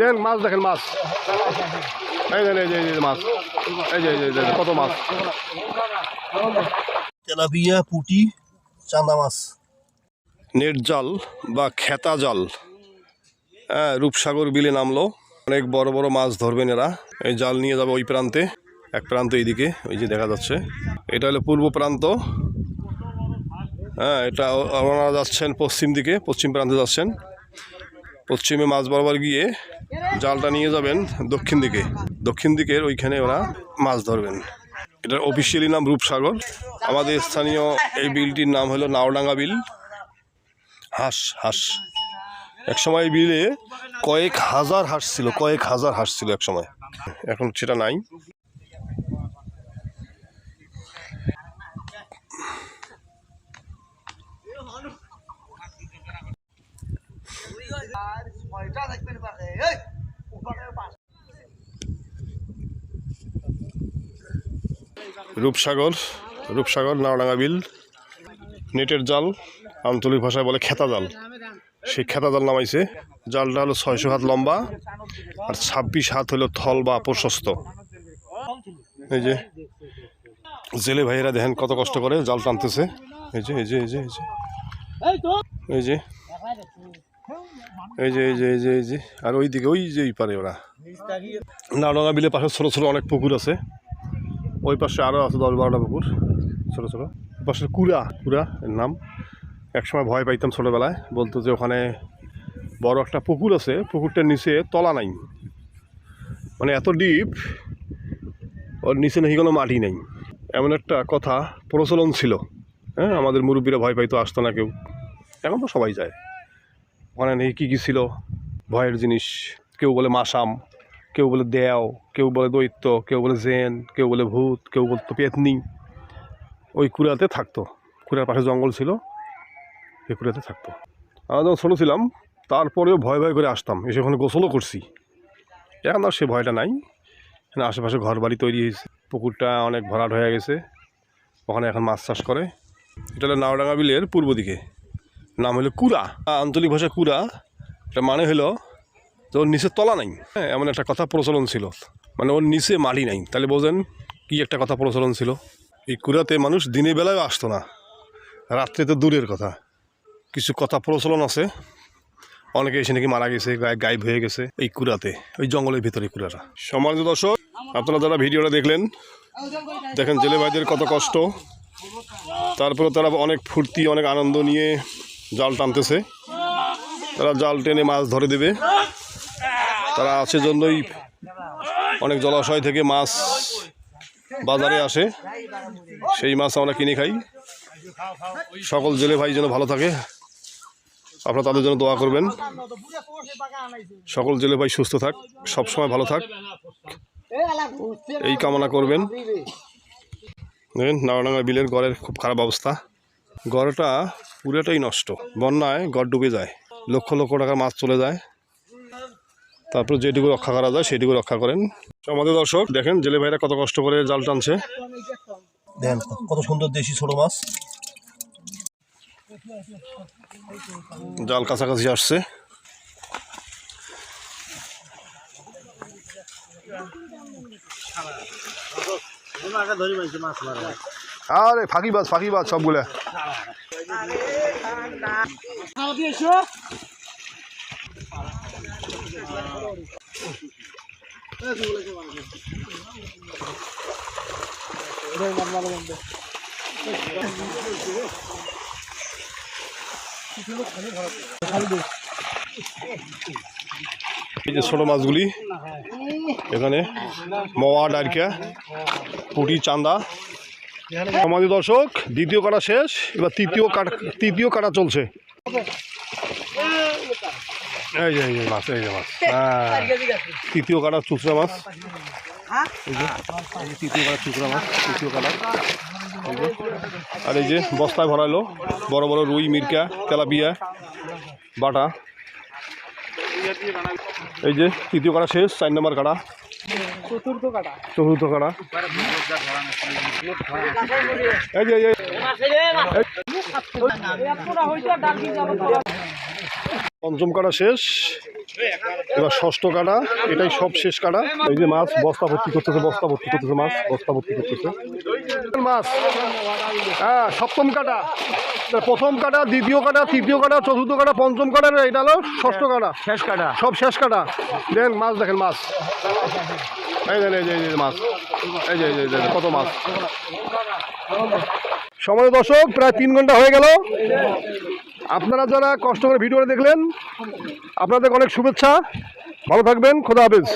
দেন মাছ দেখেন মাছ। এই যে এই যে এই মাছ। এই যে এই যে কত মাছ। তেলাপিয়া পুটি চান্দা মাছ। নেট জাল বা খেতা জাল। হ্যাঁ রূপসাগর বিলে নামলো। অনেক বড় বড় মাছ ধরবেন এরা। এই জাল নিয়ে যাবে ওই প্রান্তে এক প্রান্ত এইদিকে ওই যে দেখা যাচ্ছে। এটা হলো পূর্ব প্রান্ত। হ্যাঁ এটা ওনারা যাচ্ছেন পশ্চিম দিকে পশ্চিম প্রান্তে যাচ্ছেন। পশ্চিমে মাছ বরাবর গিয়ে জালটা নিয়ে যাবেন দক্ষিণ দিকে। দক্ষিণ দিকের ওইখানে ওরা মাছ ধরবেন। এটার অফিসিয়ালি নাম রূপসাগর। আমাদের স্থানীয় এই বিলটির নাম হলো নাওডাঙ্গা বিল। হাঁস হাঁস। এক সময় এই বিলে কয়েক হাজার হাঁস ছিল, কয়েক হাজার হাঁস ছিল এক সময়। এখন সেটা নাই। রূপসাগর রূপসাগর, নাওডাঙ্গা বিল, নেটের জাল, আঞ্চলিক ভাষায় বলে খেতা জাল। সেই খেতা জাল নামাইছে। জালটা হলো ছয়শো হাত লম্বা আর ছাব্বিশ হাত হলো থল বা প্রশস্ত। এই যে জেলে ভাইয়েরা দেখেন কত কষ্ট করে জাল টানতেছে। এই যে এই যে এই যে এই যে। এই যে এই যে এই যে এই যে আর ওই দিকে ওই যে পারে ওরা। নাওডাঙ্গা বিলের পাশে ছোটো ছোটো অনেক পুকুর আছে। ওই পাশে আরও আছে দশ বারোটা পুকুর, ছোটো ছোটো। ওই পাশে কুড়া কুড়া এর নাম। একসময় ভয় পাইতাম ছোটোবেলায়, বলতো যে ওখানে বড় একটা পুকুর আছে, পুকুরটার নিচে তলা নাই। মানে এত ডিপ ওর নিচে নাকি কোনো মাটি নেই। এমন একটা কথা প্রচলন ছিল। হ্যাঁ আমাদের মুরব্বীরা ভয় পাইতো, আসতো না কেউ। এখন তো সবাই যায়। ওখানে নেই কী কী ছিল? ভয়ের জিনিস, কেউ বলে মাসাম। কেউ বলে দেও, কেউ বলে দৈত্য, কেউ বলে জেন, কেউ বলে ভূত, কেউ বলতো পেতনি। ওই কুড়াতে থাকতো। কুড়ার পাশে জঙ্গল ছিল, এই কুড়াতে থাকতো। আমরা যখন ছোটো ছিলাম, তারপরেও ভয় ভয় করে আসতাম। এসে ওখানে গোসলও করছি। এখন আর সে ভয়টা নাই। এখানে আশেপাশে ঘর বাড়ি তৈরি হয়েছে। পুকুরটা অনেক ভরাট হয়ে গেছে। ওখানে এখন মাছ চাষ করে। এটা হলো নাওডাঙ্গা বিলের পূর্ব দিকে। নাম হলো কুড়া। আঞ্চলিক ভাষা কুড়া। এটা মানে হলো যে ওর নিচে তলা নাই। হ্যাঁ এমন একটা কথা প্রচলন ছিল। মানে ওর নিচে মাটি নাই। তাহলে বোঝেন কি একটা কথা প্রচলন ছিল। এই কুড়াতে মানুষ দিনের বেলায় আসতো না। রাত্রে তো দূরের কথা। কিছু কথা প্রচলন আছে। অনেকে এসে নাকি মারা গেছে, গায়ে গায়েব হয়ে গেছে এই কুড়াতে, ওই জঙ্গলের ভিতরে কুড়াটা সম্মানিত দর্শক, আপনারা যারা ভিডিওটা দেখলেন, দেখেন জেলে ভাইদের কত কষ্ট। তারপরে তারা অনেক ফুর্তি, অনেক আনন্দ নিয়ে জাল টানতেছে। তারা জাল টেনে মাছ ধরে দেবে। তারা আছে জন্যই অনেক জলাশয় থেকে মাছ বাজারে আসে। সেই মাছ আমরা কিনে খাই। সকল জেলে ভাই যেন ভালো থাকে, আপনারা তাদের জন্য দোয়া করবেন। সকল জেলে ভাই সুস্থ থাক সবসময় ভালো থাক। এই কামনা করবেন। দেখেন নারায়ণাঙ্গা বিলের গড়ের খুব খারাপ অবস্থা। গড়টা পুরোটাই নষ্ট। বন্যায় গড় ডুবে যায়। লক্ষ লক্ষ টাকার মাছ চলে যায়। তারপর যেটুকু রক্ষা করা যায় সেটুকু রক্ষা করেন। আমাদের দর্শক দেখেন জেলে ভাইরা কত কষ্ট করে জাল টানছে। দেখেন কত সুন্দর দেশি ছোট মাছ। জাল কাছাকাছি আসছে। আরে ফাঁকিবাজ ফাঁকিবাজ সবগুলা। এই যে ছোট মাছগুলি, এখানে মওয়া ডারকা পুটি, চান্দা। আমাদের দর্শক, দ্বিতীয় কাটা শেষ, এবার তৃতীয় কাটা তৃতীয় কাটা চলছে। এই যে এই যে মাছ এই যে মাছ। হ্যাঁ তৃতীয় কাটা চুচড়া মাছ। এই যে তৃতীয় কাটা চুচড়া মাছ তৃতীয় যে। আর এই যে বস্তায় ভরাইলো বড় বড় রুই মিরকা তেলাপিয়া বাটা। এই যে তৃতীয় কাটা শেষ চার নম্বর কাটা চতুর্থ কাটা চতুর্থ কাটা এই যে এই যে এতটা হইতো ডাল কি যাব পঞ্চম কাটা শেষ। এবার ষষ্ঠ কাটা এটাই সব শেষ কাটা। এই যে মাছ বস্তা ভর্তি করতেছে বস্তা ভর্তি করতেছে মাছ বস্তা ভর্তি করতেছে। মাছ হ্যাঁ সপ্তম কাটা। প্রথম কাটা দ্বিতীয় কাটা তৃতীয় কাটা চতুর্থ কাটা পঞ্চম কাটা এটা হলো ষষ্ঠ কাটা। শেষ কাটা। সব শেষ কাটা। দেন মাছ দেখেন মাছ। এই যে এই যে মাছ। এই যে, এই যে কত মাছ। সময় দর্শক প্রায় তিন ঘণ্টা হয়ে গেল। আপনারা যারা কষ্ট করে ভিডিওটা দেখলেন আপনাদের অনেক শুভেচ্ছা। ভালো থাকবেন খোদা হাফেজ।